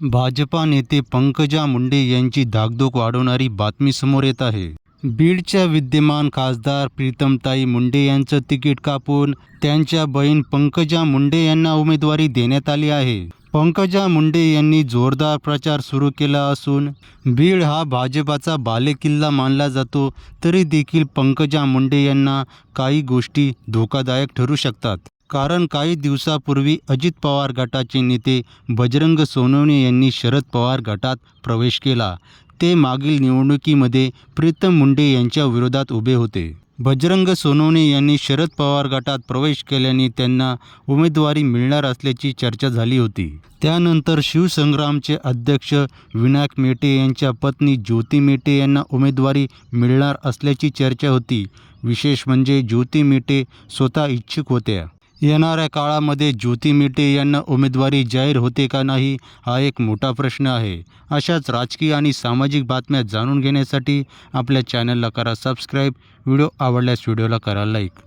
भाजपा नेते पंकजा मुंडे यांची धाकधूक वाढवणारी बातमी समोर येत आहे. बीडच्या विद्यमान खासदार प्रीतमताई मुंडे यांचं तिकीट कापून त्यांच्या बहीण पंकजा मुंडे यांना उमेदवारी देण्यात आली आहे. पंकजा मुंडे यांनी जोरदार प्रचार सुरू केला असून बीड हा भाजपाचा बालेकिल्ला मानला जातो तरी देखील पंकजा मुंडे यांना काही गोष्टी धोकादायक ठरू शकतात. कारण काही दिवसापूर्वी अजित पवार गटाचे नेते बजरंग सोनवणे यांनी शरद पवार गटात प्रवेश केला. ते मागील निवडणुकीमध्ये प्रीतम मुंडे यांच्या विरोधात उभे होते. बजरंग सोनवणे यांनी शरद पवार गटात प्रवेश केल्याने त्यांना उमेदवारी मिळणार असल्याची चर्चा झाली होती. त्यानंतर शिवसंग्रामचे अध्यक्ष विनायक मेटे यांच्या पत्नी ज्योती मेटे यांना उमेदवारी मिळणार असल्याची चर्चा होती. विशेष म्हणजे ज्योती मेटे स्वतः इच्छुक होत्या. येणाऱ्या काळामध्ये ज्योती मेटे यांना उमेदवारी जाहीर होते का नाही हा एक मोठा प्रश्न आहे. अशाच राजकीय आणि सामाजिक बातम्या जाणून घेण्यासाठी आपल्या चॅनलला करा सबस्क्राईब. व्हिडिओ आवडल्यास व्हिडिओला करा लाईक.